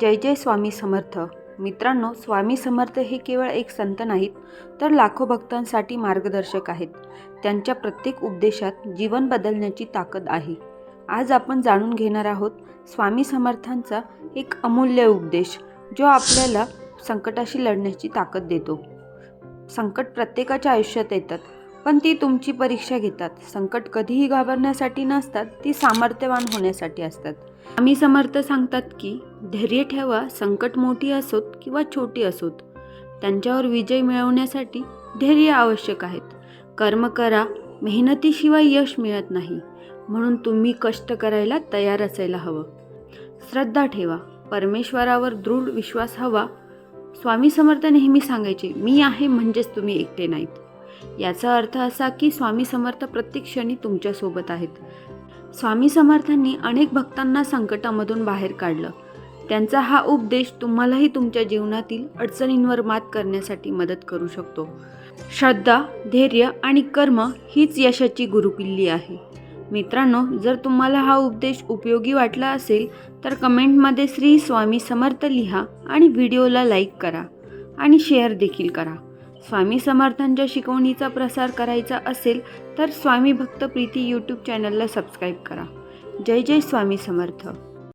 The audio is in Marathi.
जय जय स्वामी समर्थ. मित्रांनो स्वामी समर्थ हे केवळ एक संत नाहीत तर लाखो भक्तांसाठी मार्गदर्शक आहेत. त्यांच्या प्रत्येक उपदेशात जीवन बदलण्याची ताकद आहे. आज आपण जाणून घेणार आहोत स्वामी समर्थांचा एक अमूल्य उपदेश जो आपल्याला संकटाशी लढण्याची ताकद देतो. संकट प्रत्येकाच्या आयुष्यात येतात पण ती तुमची परीक्षा घेतात. संकट कधीही घाबरण्यासाठी नसतात ती सामर्थ्यवान होण्यासाठी असतात. आम्ही समर्थ सांगतात की धैर्य ठेवा संकट मोठी असोत किंवा छोटी असोत. त्यांच्यावर विजय मिळवण्यासाठी धैर्य आवश्यक आहेत. कर्म करा मेहनतीशिवाय यश मिळत नाही. म्हणून तुम्ही कष्ट करायला तयार असायला हवं. श्रद्धा ठेवा परमेश्वरावर दृढ विश्वास हवा. स्वामी समर्थ नेहमी सांगायचे मी आहे म्हणजेच तुम्ही एकटे नाहीत. याचा अर्थ असा की स्वामी समर्थ प्रत्येक क्षणी तुमच्यासोबत आहेत. स्वामी समर्थांनी अनेक भक्तांना संकटामधून बाहेर काढलं. त्यांचा हा उपदेश तुम्हालाही तुमच्या जीवनातील अडचणींवर मात करण्यासाठी मदत करू शकतो. श्रद्धा धैर्य आणि कर्म हीच यशाची गुरुकिल्ली आहे. मित्रांनो जर तुम्हाला हा उपदेश उपयोगी वाटला असेल तर कमेंटमध्ये श्री स्वामी समर्थ लिहा आणि व्हिडिओला लाईक करा आणि शेअर देखील करा. स्वामी समर्थांच्या शिकवणीचा प्रसार करायचा असेल तर स्वामी भक्त प्रीती यूट्यूब चॅनलला सबस्क्राईब करा. जय जय स्वामी समर्थ.